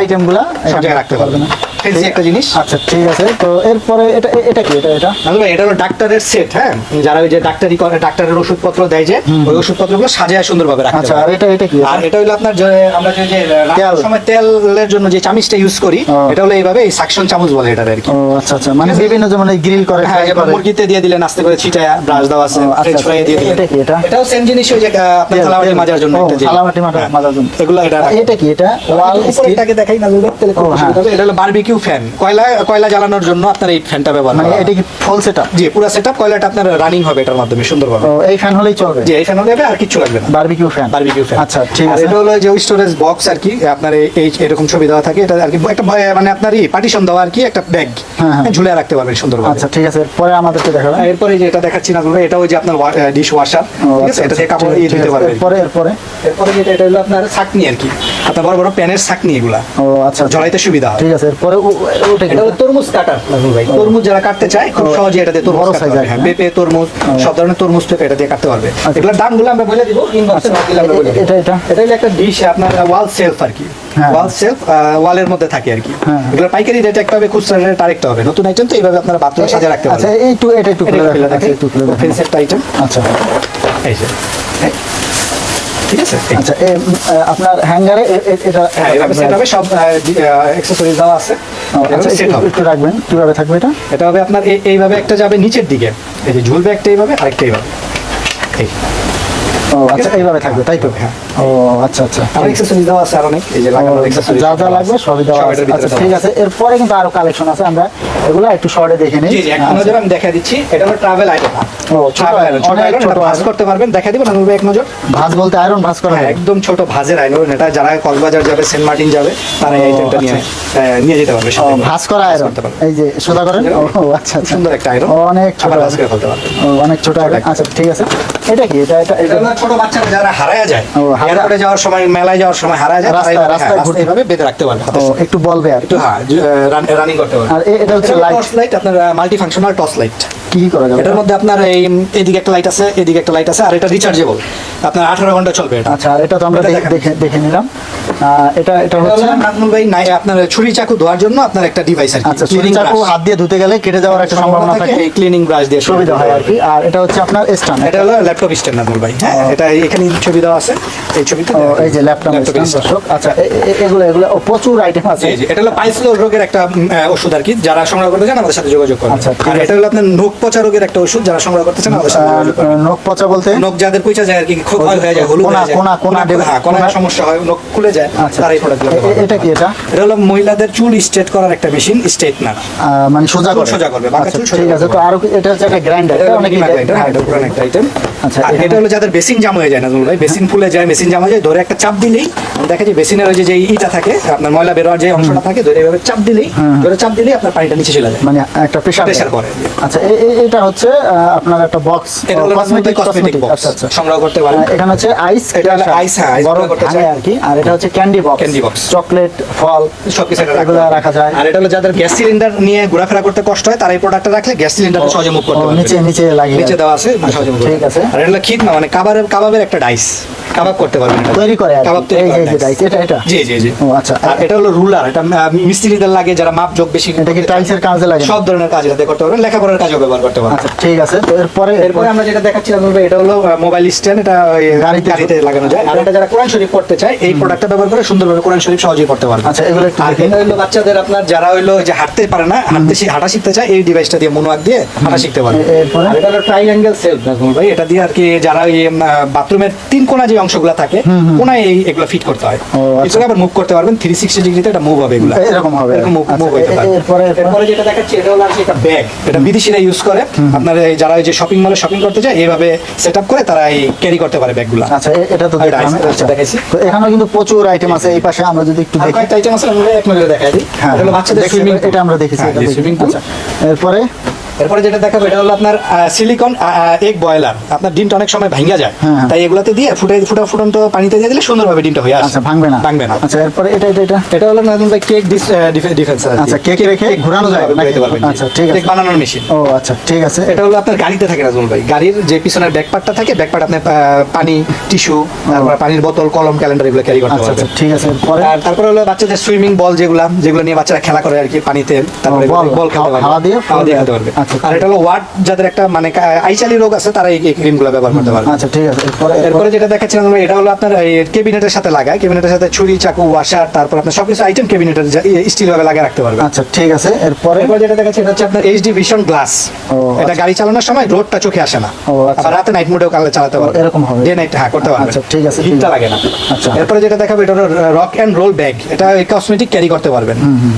আইটেমগুলা সব জায়গায় রাখতে পারবেন ফেন্সি একটা জিনিস। আচ্ছা ঠিক আছে। তো এরপরে এটা এটা কি? এটা এটা? ভাই এটা হলো ডাক্তারের সেট হ্যাঁ? যারা ওই যে ডাক্তারি করে ডাক্তারের ওষুধপত্র দেয় যে ওই ওষুধপত্রগুলো সাজায় সুন্দরভাবে রাখতে আচ্ছা আর এটা এটা কি? আর এটা হলো আপনার আমরা যে যে তেল। সময় তেলের জন্য যে চামিচটা ইউজ করি এটা হলো এইভাবে এই সাকশন চামচ বলে এটা আর কি। আচ্ছা আচ্ছা। মানে বিভিন্ন যেমন গ্রিল করে হ্যাঁ মুরগিতে দিয়ে দিলেন আস্তে করে ছিটায়া ব্রাশ দেওয়া আছে ফ্রেঞ্চ ফ্রাই দিয়ে দিলেন এটা কি এটা? এটাও সেম জিনিস ওই যে আপনার থালাবাটি মাজার জন্য ও, যে- থালাবাটি মাজার- হ্যাঁ। জন্য। এগুলো এটা এটা কি? এটা ওয়াল একটু উপরেরটাকে দেখাই না তাহলে খুব হ্যাঁ। হবে। এটা হলো বারবিকিউ ফ্যান কয়লা কয়লা জ্বালানোর জন্য আপনার এই ফ্যানটা ব্যবহার মানে এটা কি ফুল সেটআপ জি পুরো সেটআপ কয়লাটা আপনার রানিং হবে এটার মাধ্যমে সুন্দরভাবে। এই ফ্যান হলেই চলবে? জি এই ফ্যান হবে আর কিছু লাগবে না। বারবিকিউ ফ্যান বারবিকিউ ফ্যান আচ্ছা ঠিক আছে। এটা হলো যে স্টোরেজ বক্স আর কি আপনার এই- এই এরকম ছবি দেওয়া থাকে এটা আর কি একটা মানে আপনার পার্টিশন দেওয়া আর কি একটা ব্যাগ হ্যাঁ, হ্যাঁ। ঝুলে রাখতে পারবেন সুন্দরভাবে। আচ্ছা ঠিক আছে পরে আমাদেরকে দেখাবেন। এরপরে যে এটা দেখাচ্ছি না বলব, এটা ওই যে আপনার ডিশ ওয়াশার ঠিক আচ্ছা, আছে? এটা দিয়ে আচ্ছা, কাপড় ইয়ে পারবেন। এরপরে এরপরে? এরপরে যেটা এটা হলো আপনার ছাকনি আর কি। আপনার বড় বড় প্যানের ছাকনি এগুলা। ও আচ্ছা। আচ্ছা। জড়াইতে সুবিধা হয়। ঠিক আছে এটা হলো তরমুজ কাটার। ভাই। তরমুজ যারা কাটতে চায় খুব সহজে এটা দিয়ে তরমুজ কাটতে পারবে। হ্যাঁ না? পেঁপে তরমুজ সব ধরনের তরমুজ পেঁপে এটা দিয়ে কাটতে পারবে। এগুলোর দামগুলো আমরা বলে দিব ইনবক্সে আচ্ছা, দিলে আমরা বলে দিব। এটা- এটা? এটা হলো একটা ডিশ আপনার ওয়াল সেলফ আর কি। হ্যাঁ। ওয়াল সেলফ ওয়ালের মধ্যে থাকে আর কি। হ্যাঁ। এগুলো পাইকারি রেট একটা হবে খুচরা রেট আরেকটা হবে। নতুন আইটেম তো এইভাবে আপনারা বাথরুমে সাজিয়ে রাখতে আচ্ছা এই একটু এটা একটু খুলে দেখান আচ্ছা, একটু খুলে আইটেম আচ্ছা। এই যে। ঠিক আছে? আচ্ছা আপনার হ্যাঙ্গারে এটা হ্যাঁ এভাবে সেট হবে সব অ্যাক্সেসরিজ দেওয়া আছে। আচ্ছা সেট হবে। একটু রাখবেন কীভাবে থাকবে এটা? এটা হবে আপনার এই- এইভাবে একটা যাবে নিচের দিকে। এই যে ঝুলবে একটা এইভাবে আরেকটা এইভাবে। এই। ও আচ্ছা এইভাবে থাকবে তাই তো? হ্যাঁ। ও আচ্ছা আচ্ছা। আর অ্যাক্সেসরিজ দেওয়া আছে আর অনেক। এই যে লাগানো ও, যা যা লাগবে সবই দেওয়া আছে। আচ্ছা ঠিক আছে। আছে এরপরে কিন্তু আরও কালেকশন আছে। আমরা এগুলো একটু শর্টে দেখে নিই। জি জি এক আচ্ছা। নজর আমি দেখা দিচ্ছি। এটা হলো ট্রাভেল আইটেম ও, ছোট iron, ছোট ভাজ iron। করতে পারবেন। দেখা দিব না এক নজর। ভাঁজ বলতে আয়রন ভাঁজ করা হ্যাঁ। একদম ছোট ভাজের আইরন এটা যারা কক্সবাজার যাবে সেন্ট মার্টিন যাবে তারা এই আইটেমটা নিয়ে আচ্ছা। নিয়ে যেতে পারবে ভাঁজ করা আয়রন এই যে সোজা করেন। ও আচ্ছা সুন্দর একটা আয়রন অনেক ছোট ভাজ করে ফেলতে পারবে অনেক ছোট আয়রন আচ্ছা ঠিক আছে। এটা কি? এটা এটা ছোট বাচ্চারা যারা হারায় যায় ও, এয়ারপোর্টে যাওয়ার সময় মেলায় যাওয়ার সময় হারায় যায় রাস্তায়- রাস্তায় হ্যাঁ, ঘুরতে- বেঁধে রাখতে পারবে। ও একটু বলবে আর একটু হ্যাঁ রানিং করতে পারবে। আর এটা হচ্ছে লাইট লাইট আপনার মাল্টি ফাংশনাল টর্চ লাইট কি কি করা যাবে? এটার মধ্যে আপনার এই এদিকে একটা লাইট আছে এদিকে একটা লাইট আছে আর এটা রিচার্জেবল আপনার আঠারো ঘণ্টা চলবে এটা। আচ্ছা আর এটা তো আমরা দেখে- দেখে নিলাম। এটা এটা এটা হচ্ছে নাজমুল ভাই নাই আপনার ছুরি চাকু ধোয়ার জন্য আপনার একটা ডিভাইস আর আচ্ছা ছুরি চাকু হাত দিয়ে ধুতে গেলে কেটে যাওয়ার একটা সম্ভাবনা থাকে এই ক্লিনিং ব্রাশ দিয়ে সুবিধা হয় আর কি। আর এটা হচ্ছে আপনার স্ট্যান্ড এটা হলো ল্যাপটপ স্ট্যান্ড নাজমুল ভাই। হ্যাঁ এটা এখানে ছবি দেওয়া আছে। এই এই যে ল্যাপটপ স্ট্যান্ড আচ্ছা এগুলো এগুলো প্রচুর আইটেম আছে। এটা হলো পাইসলো রোগের একটা ওষুধ আর কি। যারা সংগ্রহ করতে চান আমাদের সাথে যোগাযোগ করুন। আচ্ছা, আর এটা হলো আপনার নখ পচা রোগের একটা ওষুধ যারা সংগ্রহ করতে চান আমাদের নখ পচা বলতে? নখ যাদের পয়সা যায় আর কি ক্ষয় হয়ে যায় হলুদ হয়ে যায়। কোনা- কোনা হ্যাঁ কোনা- সমস্যা হয় নখ খুলে যায় আচ্ছা তার এই প্রোডাক্ট এ- এ- এটা কি এটা? এটা হলো মহিলাদের চুল স্ট্রেট করার একটা মেশিন স্ট্রেট না। মানে সোজা চুল করে। সোজা করবে, বাঁকা আচ্ছা চুল ঠিক আছে তো আরও এটা হচ্ছে একটা গ্রাইন্ডার এটা এটা অনেক অনেক একটা আইটেম আচ্ছা, এটা হলো যাদের বেসিন জাম হয়ে যায় না ভাই বেসিন ফুলে যায় মেশিন জাম হয়ে যায় ধরে একটা চাপ দিলেই দেখা যায় বেসিনের ওই যে যে ইটা থাকে আপনার ময়লা বেরোয়ার যে অংশটা থাকে ধরে এভাবে চাপ দিলেই ধরে চাপ দিলেই আপনার পানিটা নিচে চলে যায়। মানে একটা প্রেশার Pressure পড়ে। আচ্ছা এ- এ- এটা হচ্ছে আপনার একটা বক্স এটা হলো কসমেটিক কসমেটিক বক্স সংগ্রহ করতে পারেন। এখানে হচ্ছে আইস এটা হলো ice, হ্যাঁ, বরফ করতে চাই। আর কি আর এটা হচ্ছে candy box Candy box। Chocolate ফল সবকিছু এটা এগুলো রাখা যায়। আর এটা হলো যাদের গ্যাস সিলিন্ডার নিয়ে ঘোরাফেরা করতে কষ্ট হয় তারা এই প্রোডাক্টটা রাখলে গ্যাস সিলিন্ডারটা সহজে মুভ করতে পারবে। নিচে নিচে লাগিয়ে নিচে দেওয়া আছে আচ্ছা, সহজে move ঠিক আছে। আর এটা হলো খিদ না মানে কাবাবের কাবাবের একটা ডাইস কাবাব করতে পারবেন। তৈরি করে আর কাবাব তৈরি করে dice, এটা এটা। জি জি জি। ও আচ্ছা। আর এটা হলো রুলার এটা মিস্ত্রিদের লাগে যারা মাপ যোগ বেশি এটা কি টাইলসের কাজে লাগে সব ধরনের কাজ করতে পারবেন লেখাপড়ার কাজেও ব্যবহার করতে পারবেন আচ্ছা ঠিক আছে। তো এরপরে এরপরে আমরা যেটা দেখাচ্ছিলাম এটা হলো মোবাইল স্ট্যান্ড এটা গাড়িতে- গাড়িতে লাগানো যায়। আর এটা যারা কোরআন শরীফ পড়তে চায় এই প্রোডাক্টটা ব্যবহার করে সুন্দরভাবে কোরআন শরীফ সহজেই পড়তে পারবে। আচ্ছা এগুলো একটু আর হলো বাচ্চাদের আপনার যারা হইল যে হাঁটতে পারে না হাঁটতে হাঁটা শিখতে চায় এই ডিভাইসটা দিয়ে মনোয়াক দিয়ে হাঁটা শিখতে পারে আর এটা হলো ট্রাইঅ্যাঙ্গেল সেলফ নাজমুল ভাই এটা দিয়ে আর কি যারা ওই বাথরুমের তিন কোণা যে অংশগুলো থাকে কোনায় এই এগুলো ফিট করতে হয়। আচ্ছা। এগুলো আবার মুভ করতে পারবেন থ্রি সিক্সটি ডিগ্রিতে এটা মুভ হবে এগুলো। এরকম হবে। এরকম মুভ হতে পারে। এরপরে যেটা দেখাচ্ছি এটা হলো একটা ব্যাগ এটা বিদেশিরা ইউজ করে আপনার এই যারা ওই যে শপিং মলে শপিং করতে যায় এইভাবে সেট আপ করে তারা এই ক্যারি করতে পারে ব্যাগগুলো। আচ্ছা এটা তো আচ্ছা। দেখাইছি। তো এখানেও কিন্তু প্রচুর আইটেম আছে এই পাশে আমরা যদি একটু দেখি। আইটেম আছে আমরা এক নজরে দেখাই দিই। হ্যাঁ। এটা বাচ্চাদের সুইমিং এটা আমরা দেখেছি এটা সুইমিং পুল আচ্ছা। এরপরে এরপরে যেটা দেখাবো এটা হলো আপনার সিলিকন এগ বয়লার আপনার ডিমটা অনেক সময় ভাঙ্গা যায়। হ্যাঁ, হ্যাঁ। তাই এগুলাতে দিয়ে ফুটে ফুটা ফুটন্ত পানিতে দিয়ে দিলে সুন্দরভাবে ডিমটা হয়ে আসে। আচ্ছা ভাঙবে না। ভাঙবে না। আচ্ছা এরপরে এটা এটা এটা? এটা হলো নাজমুল ভাই কেক ডিফেন্স আচ্ছা, কেক রেখে ঘোরানো যায়? আচ্ছা, ঠিক আছে। বানানোর মেশিন ও আচ্ছা ঠিক আছে। এটা হলো আপনার গাড়িতে থাকে নাজমুল ভাই। গাড়ির যে পিছনের ব্যাকপার্টটা থাকে ব্যাকপার্ট আপনি পানি টিস্যু তারপর পানির বোতল কলম ক্যালেন্ডার এগুলো ক্যারি করতে আচ্ছা পারবেন আচ্ছা ঠিক আছে এরপরে? আর তারপরে হলো বাচ্চাদের সুইমিং বল যেগুলো যেগুলো নিয়ে বাচ্চারা খেলা করে আর কি পানিতে তারপরে বল, খেলতে দিয়ে হাওয়া দিয়ে খেলতে পারবে। আচ্ছা, আর এটা হলো ওয়াট যাদের একটা মানে আইচালি রোগ আছে তারা এই ক্রিমগুলো ব্যবহার করতে পারবে। আচ্ছা ঠিক আছে। এরপরে যেটা দেখাচ্ছিলাম আমরা, এটা হলো আপনার কেবিনেটের সাথে লাগায়। কেবিনেটের সাথে ছুরি চাকু ওয়াশার তারপর আপনার সবকিছু আইটেম কেবিনেটের স্টিল ভাবে লাগিয়ে রাখতে পারবে। আচ্ছা ঠিক আছে। এরপরে এরপর যেটা দেখাচ্ছে এটা হচ্ছে আপনার এইচডি ভিশন গ্লাস এটা গাড়ি চালানোর সময় রোডটা চোখে আসে না। আচ্ছা। আবার রাতে নাইট মোডেও চালাতে পারবে। এরকম হবে। ডে নাইট হ্যাঁ করতে পারবে। আচ্ছা, ঠিক আছে, হিটটা লাগে না। আচ্ছা। এরপরে যেটা দেখাবো এটা হলো রক এন্ড রোল ব্যাগ এটা কসমেটিক ক্যারি করতে পারবেন।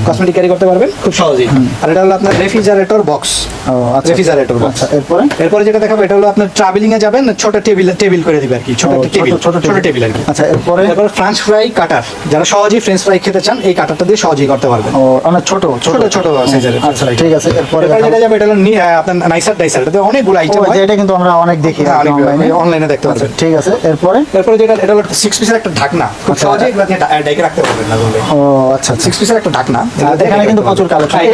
কসমেটিক ক্যারি করতে পারবেন খুব সহজেই। আর এটা হলো আপনার রেফ্রিজারেটর বক্স ও আচ্ছা রেফ্রিজারেটর আচ্ছা এরপরে? এরপরে যেটা দেখাবো এটা হলো আপনার ট্রাভেলিং এ যাবেন ছোট টেবিল টেবিল করে দিবে আর কি ছোট টেবিল ছোট ছোট টেবিল আর কি আচ্ছা এরপরে? তারপর ফ্রেঞ্চ ফ্রাই কাটার যারা সহজেই ফ্রেঞ্চ ফ্রাই খেতে চান এই কাটারটা দিয়ে সহজেই করতে পারবেন। ও অনেক ছোট ছোট। ছোট সাইজের আচ্ছা ঠিক আছে এরপরে এরপরে যেটা যাবে এটা হলো আপনার নাইসার ডাইসার এটাতে অনেকগুলো আইটেম ও, এটা কিন্তু আমরা অনেক দেখি হ্যাঁ, অনলাইনে অনলাইনে দেখতে পাচ্ছেন ঠিক আছে এরপরে? এরপরে যেটা এটা হলো সিক্স পিসের একটা ঢাকনা। খুব আচ্ছা। সহজেই এগুলো দিয়ে রাখতে পারবেন না ও আচ্ছা আচ্ছা। সিক্স পিসের একটা ঢাকনা। আর এখানে কিন্তু প্রচুর collection। হ্যাঁ,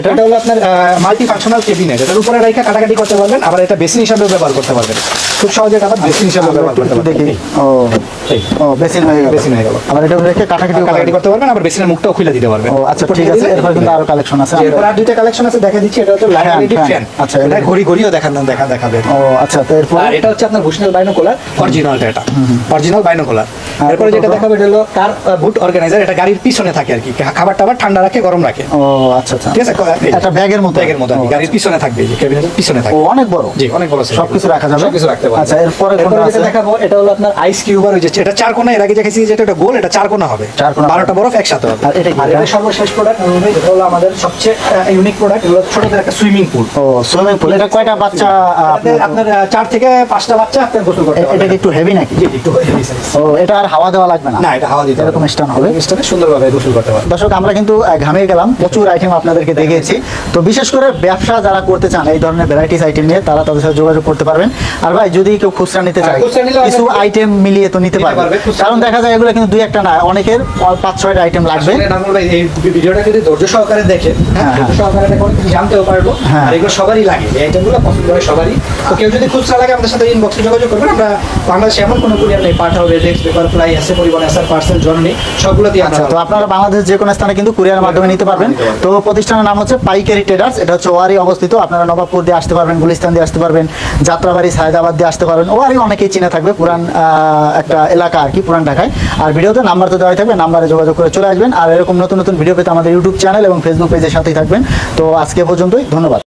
এটা হলো আপনার মাল্টি ফাংশনাল কেবিনেট এটার উপরে রেখে কাটাকাটি করতে পারবেন আবার এটা বেসিন হিসাবে ব্যবহার করতে পারবেন। খুব সহজে এটা আবার বেসিন হিসাবে ব্যবহার করতে পারবেন। দেখি। ও ও বেসিন হয়ে গেল। বেসিন হয়ে গেল। আবার এটা রেখে কাটাকাটি কাটাকাটি করতে পারবেন আবার বেসিনের মুখটাও খুলে দিতে পারবেন। ও আচ্ছা ঠিক আছে এরপর কিন্তু আরও কালেকশন আছে। এরপর আর দুইটা কালেকশন আছে দেখা দিচ্ছি এটা হচ্ছে লাইট Fan, ফ্যান আচ্ছা, এটা ঘড়ি ঘড়িও দেখান দেখা দেখাবে। ও আচ্ছা তো এরপর আর এটা হচ্ছে আপনার বাইনোকুলার অরিজিনালটা এটা। অরিজিনাল বাইনোকুলার এরপরে যেটা দেখাবে এটা হলো কার বুট অর্গানাইজার এটা গাড়ির পিছনে থাকে আর কি। খাবার টাবার ঠান্ডা রাখে গরম রাখে। ও আচ্ছা আচ্ছা। ঠিক আছে একটা ব্যাগের মতো। ব্যাগের মতো গাড়ির পিছনে থাকবে এই যে ক্যাবিনেটের পিছনে থাকবে। অনেক বড়? জি অনেক বড় size। সবকিছু রাখা যাবে? সবকিছু রাখতে পারবে। আচ্ছা, এরপরে কোনটা আছে? দেখাবো এটা হলো আপনার আইস কিউবার ওই যে এটা চার কোণা এর আগে দেখেছি যেটা এটা গোল এটা চার কোণা হবে। চার কোণা বারোটা বরফ একসাথে হবে। আর এটা কি? আর এটা সর্বশেষ প্রোডাক্ট এটা হলো আমাদের সবচেয়ে ইউনিক প্রোডাক্ট এগুলো ছোটদের একটা সুইমিং পুল ও সুইমিং পুল এটা কয়টা বাচ্চা আপনার চার থেকে পাঁচটা বাচ্চা আপনার গোসল করতে এ- এটা কি একটু হেভি নাকি? জি, একটু size। ও এটা আর হাওয়া দেওয়া লাগবে না? না এটা হাওয়া দিতে এরকম স্টান হবে? স্টানে সুন্দরভাবে গোসল করতে পারবে দর্শক আমরা কিন্তু ঘামিয়ে গেলাম প্রচুর আইটেম আপনাদেরকে দেখিয়েছি। তো বিশেষ করে ব্যবসা যারা করতে চান এই ধরনের ভ্যারাইটিস আইটেম নিয়ে তারা তাদের সাথে যোগাযোগ করতে পারবেন। আর ভাই যদি কেউ খুচরা নিতে চায় হ্যাঁ, নিলেও কিছু আইটেম মিলিয়ে তো নিতে পারবে। কারণ দেখা যায় এগুলো কিন্তু দুই একটা না অনেকের পাঁচ ছয়টা আইটেম লাগবে। এই ভিডিওটা যদি ধৈর্য সহকারে দেখে হ্যাঁ, ধৈর্য সহকারে দেখে অনেক কিছু জানতেও পারব। হ্যাঁ। আর এগুলো সবারই লাগে এই আইটেমগুলো পছন্দ হয় সবারই। তো কেউ যদি খুচরা লাগে আমাদের সাথে ইনবক্সে যোগাযোগ করবেন। আমরা বাংলাদেশে এমন কোনো কুরিয়ার নেই পেপার ফ্লাই এসে পরিবহন পার্সেল জর্নি সবগুলো দিয়ে আচ্ছা তো আপনারা বাংলাদেশ যে কোনো স্থানে কিন্তু কুরিয়ার মাধ্যমে নিতে পারবেন। তো প্রতিষ্ঠানের নাম হচ্ছে পাইকারি ট্রেডার্স এটা হচ্ছে ওয়ারি অবস্থিত। আপনারা নবাবপুর দিয়ে আসতে পারবেন, গুলিস্তান দিয়ে আসতে পারবেন, যাত্রাবাড়ি সায়দাবাদ দিয়ে আসতে পারবেন ও আরও অনেকেই চিনে থাকবে পুরান একটা এলাকা আর কি, পুরান ঢাকায়। আর ভিডিওতে নাম্বার তো দেওয়াই থাকবে, নাম্বারে যোগাযোগ করে চলে আসবেন, আর এরকম নতুন নতুন ভিডিও পেতে আমাদের ইউটিউব চ্যানেল এবং ফেসবুক পেজের সাথেই থাকবেন। তো আজকে পর্যন্তই, ধন্যবাদ।